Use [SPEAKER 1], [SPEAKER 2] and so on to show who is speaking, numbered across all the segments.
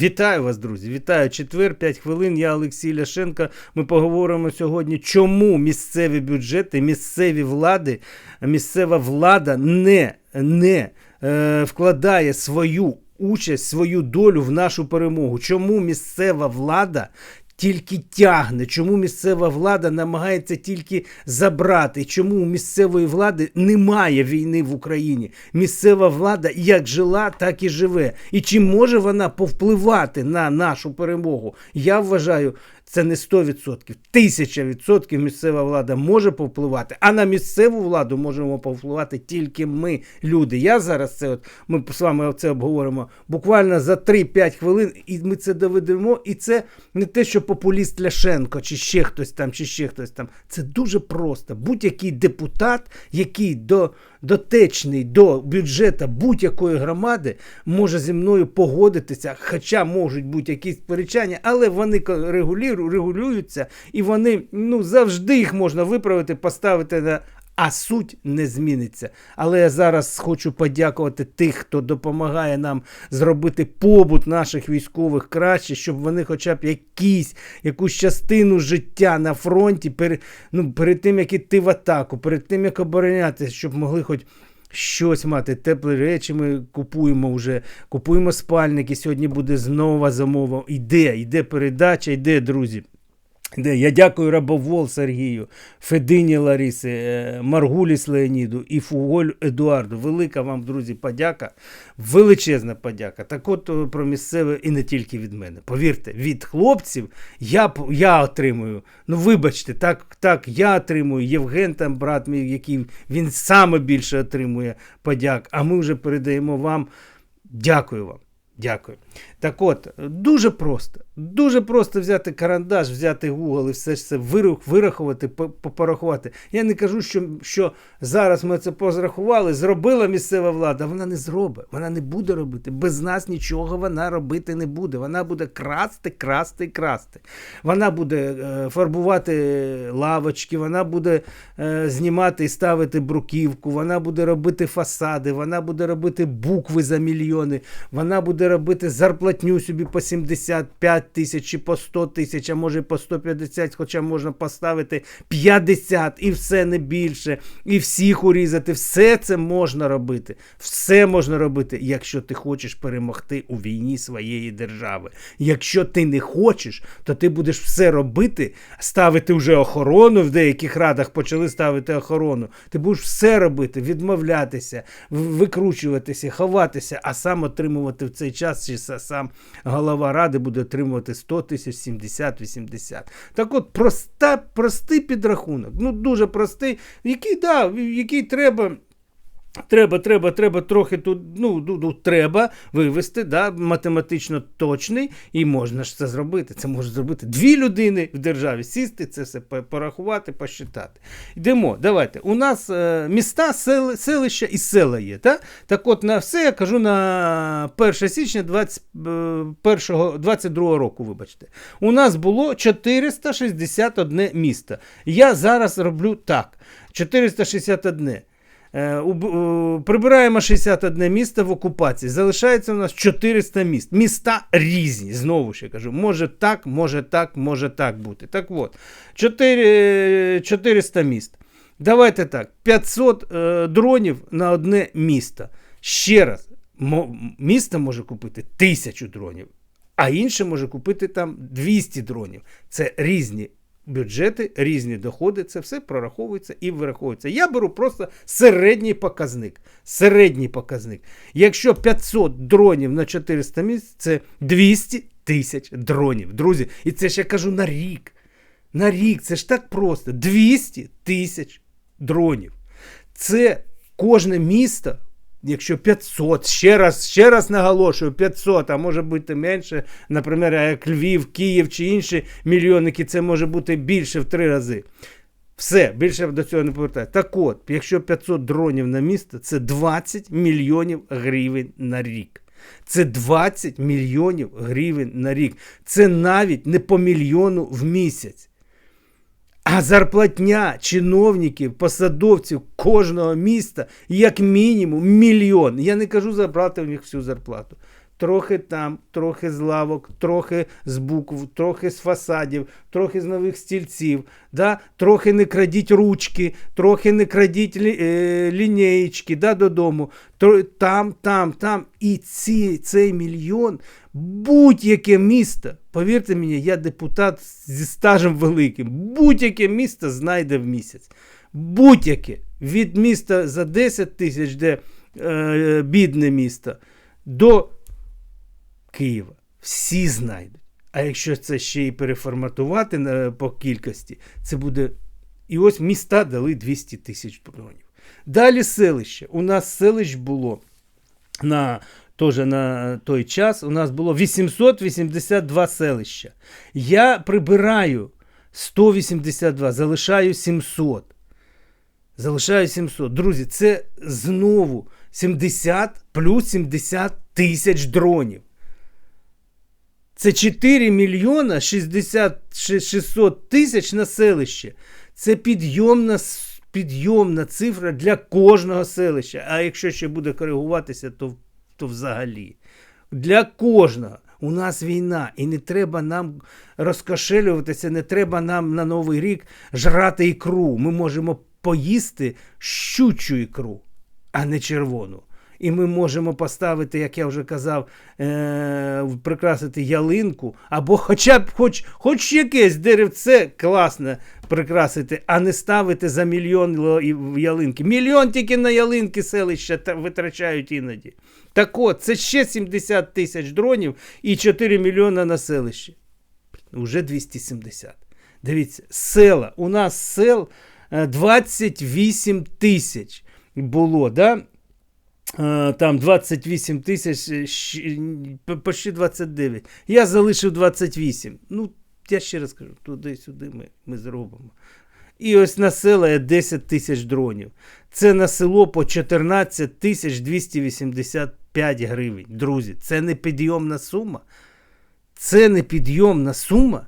[SPEAKER 1] Вітаю вас, друзі! Вітаю четвер, 5 хвилин. Я Олексій Ляшенко. Ми поговоримо сьогодні, чому місцеві бюджети, місцеві влади, місцева влада не, не е, вкладає свою участь, свою долю в нашу перемогу. Чому місцева влада тільки тягне, чому місцева влада намагається тільки забрати, чому у місцевої влади немає війни в Україні. Місцева влада як жила, так і живе. І чи може вона повпливати на нашу перемогу? Я вважаю, це не 100%, 1000% місцева влада може повпливати, а на місцеву владу можемо повпливати тільки ми, люди. Я зараз це от ми з вами це обговоримо буквально за 3-5 хвилин, і ми це доведемо. І це не те, що популіст Ляшенко, чи ще хтось там, чи ще хтось там. Це дуже просто. Будь-який депутат, який до дотечний до бюджету будь-якої громади, може зі мною погодитися, хоча можуть бути якісь сперечання, але вони регулюють, регулюються і вони ну, завжди їх можна виправити, поставити на. А суть не зміниться. Але я зараз хочу подякувати тих, хто допомагає нам зробити побут наших військових краще, щоб вони, хоча б якісь, якусь частину життя на фронті, перед, ну, перед тим, як іти в атаку, перед тим, як оборонятися, щоб могли хоч. Щось мати, теплі речі ми купуємо вже, купуємо спальники. Сьогодні буде знову замова. Іде, йде передача, йде, друзі. Де я дякую Рабовол Сергію, Федині Ларіси, е, Маргуліс Леоніду і Фуголь Едуарду. Велика вам, друзі, подяка. Величезна подяка. Так от е, про місцеве і не тільки від мене. Повірте, від хлопців я я отримую. Ну, вибачте, так так я отримую. Євген, там, брат мій, який він саме більше отримує подяк. А ми вже передаємо вам. Дякую вам. Дякую. Так от, дуже просто. Дуже просто взяти карандаш, взяти Google і все це вирахувати, порахувати. Я не кажу, що що зараз ми це позрахували, зробила місцева влада. Вона не зробить, вона не буде робити. Без нас нічого вона робити не буде. Вона буде красти, красти, красти. Вона буде е, фарбувати лавочки, вона буде е, знімати і ставити бруківку, вона буде робити фасади, вона буде робити букви за мільйони, вона буде робити зарплатню собі по 75 тисяч чи по 100 тисяч, а може по 150, хоча можна поставити 50 і все не більше, і всіх урізати. Все це можна робити. Все можна робити, якщо ти хочеш перемогти у війні своєї держави. Якщо ти не хочеш, то ти будеш все робити, ставити вже охорону. В деяких радах почали ставити охорону. Ти будеш все робити, відмовлятися, викручуватися, ховатися, а сам отримувати в цей час, чи сам голова ради буде отримувати 100 тисяч, 70, 80. Так от проста, простий підрахунок. Ну, дуже простий, який, да, який треба. Треба, треба, треба трохи тут, ну, ну, ну треба вивести, да, математично точний, і можна ж це зробити. Це може зробити дві людини в державі, сісти, це все порахувати, посчитати. Йдемо, давайте. У нас е, міста, сели, селища і села є. Так? так от на все я кажу на 1 січня 20, 22 року, вибачте. У нас було 461 місто. Я зараз роблю так: 461. Е, прибираємо 61 місто в окупації. Залишається у нас 400 міст. Міста різні. Знову ж я кажу, може так, може так, може так бути. Так от, 4, 400 міст. Давайте так, 500 е, дронів на одне місто. Ще раз, місто може купити 1000 дронів, а інше може купити там 200 дронів. Це різні бюджети, різні доходи, це все прораховується і вираховується. Я беру просто середній показник. Середній показник. Якщо 500 дронів на 400 місць, це 200 тисяч дронів. Друзі, і це ж я кажу на рік. На рік, це ж так просто. 200 тисяч дронів. Це кожне місто якщо 500, ще раз ще раз наголошую, 500, а може бути менше, наприклад, як Львів, Київ чи інші мільйонники, це може бути більше в три рази. Все, більше до цього не повертаю. Так от, якщо 500 дронів на місто, це 20 мільйонів гривень на рік. Це 20 мільйонів гривень на рік. Це навіть не по мільйону в місяць. А зарплатня чиновників, посадовців кожного міста як мінімум мільйон. Я не кажу забрати в них всю зарплату. Трохи там, трохи з лавок, трохи з букв, трохи з фасадів, трохи з нових стільців, да? трохи не крадіть ручки, трохи не крадіть лі, е, лінеєчки да, додому. Там, там, там. І ці, цей мільйон, будь-яке місто, повірте мені, я депутат зі стажем великим, будь-яке місто знайде в місяць. Будь-яке. Від міста за 10 тисяч, де е, бідне місто, до Києва. Всі знайдуть. А якщо це ще й переформатувати по кількості, це буде. І ось міста дали 200 тисяч дронів. Далі селище. У нас селищ було на, теж на той час, у нас було 882 селища. Я прибираю 182, залишаю 700. Залишаю 700. Друзі, це знову 70 плюс 70 тисяч дронів. Це 4 мільйона 60, 600 тисяч на селище. Це підйомна, підйомна цифра для кожного селища. А якщо ще буде коригуватися, то, то взагалі. Для кожного. У нас війна, і не треба нам розкошелюватися, не треба нам на Новий рік жрати ікру. Ми можемо поїсти щучу ікру, а не червону. І ми можемо поставити, як я вже казав, е- прикрасити ялинку, або хоча б хоч, хоч якесь деревце класне прикрасити, а не ставити за мільйон ялинки. Мільйон тільки на ялинки селища витрачають іноді. Так от, це ще 70 тисяч дронів і 4 мільйона на селище. Уже 270. Дивіться, села. У нас сел е, 28 тисяч було, да? Е, Там 28 тисяч, е, почти 29. Я залишив 28. Ну, я ще раз кажу, туди-сюди ми, ми зробимо. І ось на села є 10 тисяч дронів. Це на село по 14 тисяч 285 гривень. Друзі, це не підйомна сума. Це не підйомна сума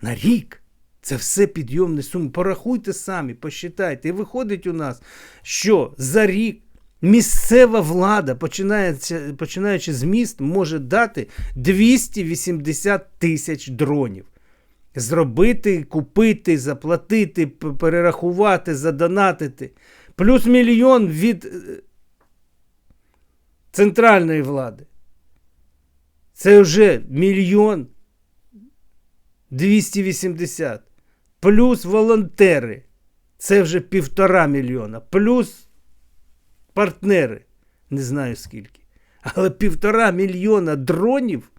[SPEAKER 1] на рік. Це все підйомні суми. Порахуйте самі, посчитайте. І виходить у нас, що за рік місцева влада, починаючи, з міст, може дати 280 тисяч дронів. Зробити, купити, заплатити, перерахувати, задонатити. Плюс мільйон від е, центральної влади. Це вже мільйон 280. Плюс волонтери. Це вже півтора мільйона. Плюс партнери. Не знаю скільки. Але півтора мільйона дронів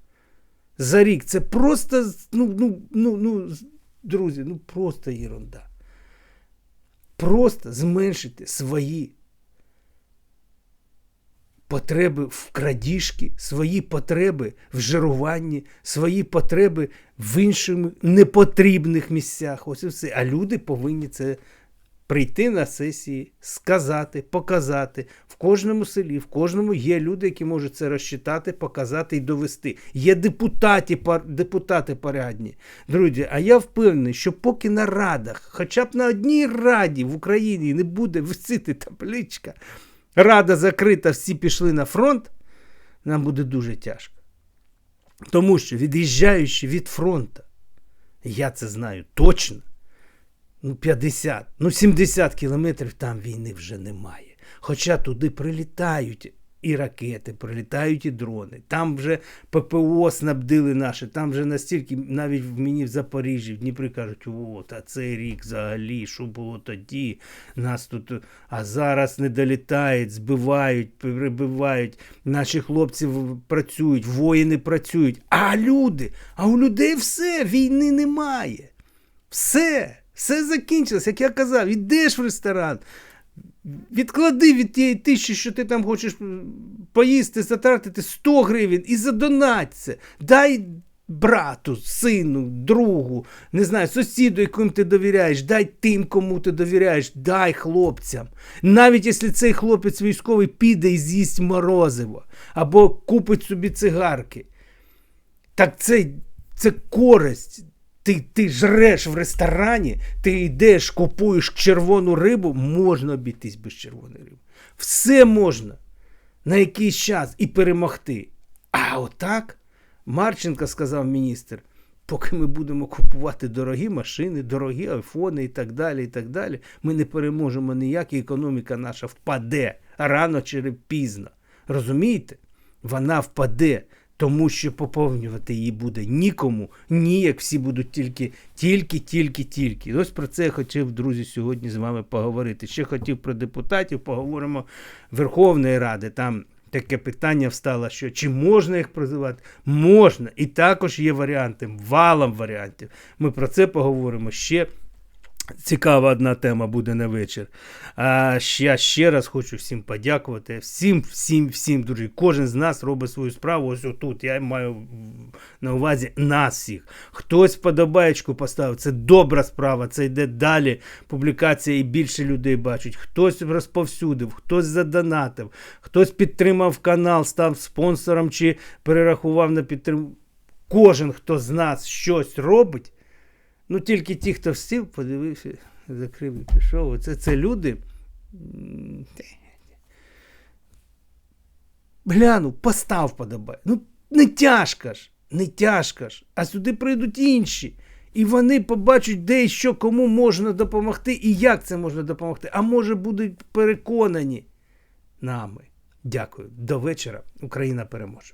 [SPEAKER 1] за рік це просто, ну, ну, ну, ну, друзі, ну просто ерунда. Просто зменшити свої потреби в крадіжки, свої потреби в жируванні, свої потреби в інших непотрібних місцях. Ось і все. А люди повинні це прийти на сесії, сказати, показати. В кожному селі, в кожному є люди, які можуть це розчитати, показати і довести. Є депутати, депутати порядні. Друзі, а я впевнений, що поки на радах, хоча б на одній раді в Україні не буде висити табличка, рада закрита, всі пішли на фронт, нам буде дуже тяжко. Тому що, від'їжджаючи від фронту, я це знаю точно, ну 50, ну 70 кілометрів там війни вже немає. Хоча туди прилітають і ракети, прилітають і дрони. Там вже ППО снабдили наші, там вже настільки, навіть в мені в Запоріжжі, в Дніпрі кажуть, от, а цей рік взагалі, що було тоді, нас тут, а зараз не долітають, збивають, перебивають, наші хлопці працюють, воїни працюють, а люди, а у людей все, війни немає. Все, все закінчилось, як я казав, ідеш в ресторан, відклади від тієї тисячі, що ти там хочеш поїсти, затратити 100 гривень і задонать це. Дай брату, сину, другу, не знаю, сусіду, яким ти довіряєш, дай тим, кому ти довіряєш, дай хлопцям. Навіть якщо цей хлопець військовий піде і з'їсть морозиво або купить собі цигарки. Так це, це користь. Ти, ти жреш в ресторані, ти йдеш, купуєш червону рибу, можна обійтись без червоної риби. Все можна на якийсь час і перемогти. А отак Марченко сказав міністр. Поки ми будемо купувати дорогі машини, дорогі айфони і так далі, і так далі, ми не переможемо ніяк, і економіка наша впаде рано чи пізно. Розумієте? Вона впаде, тому що поповнювати її буде нікому, ніяк всі будуть тільки, тільки, тільки, тільки. Ось про це я хотів, друзі, сьогодні з вами поговорити. Ще хотів про депутатів, поговоримо Верховної Ради. Там таке питання встало, що чи можна їх призивати? Можна. І також є варіанти, валом варіантів. Ми про це поговоримо ще. Цікава одна тема буде на вечір. А ще- я ще раз хочу всім подякувати. Всім, всім, всім, друзі. Кожен з нас робить свою справу. Ось отут. Я маю на увазі нас всіх. Хтось вподобаєчку поставив. Це добра справа. Це йде далі. Публікація і більше людей бачать. Хтось розповсюдив, хтось задонатив, хтось підтримав канал, став спонсором чи перерахував на підтримку. Кожен, хто з нас щось робить. Ну, тільки ті, хто сів, подивився, закрив і пішов. Оце це люди. м, Глянув, постав подобає. Ну, не тяжко ж, не тяжко ж. А сюди прийдуть інші. І вони побачать, де і що кому можна допомогти, і як це можна допомогти. А може будуть переконані нами. Дякую. До вечора. Україна переможе.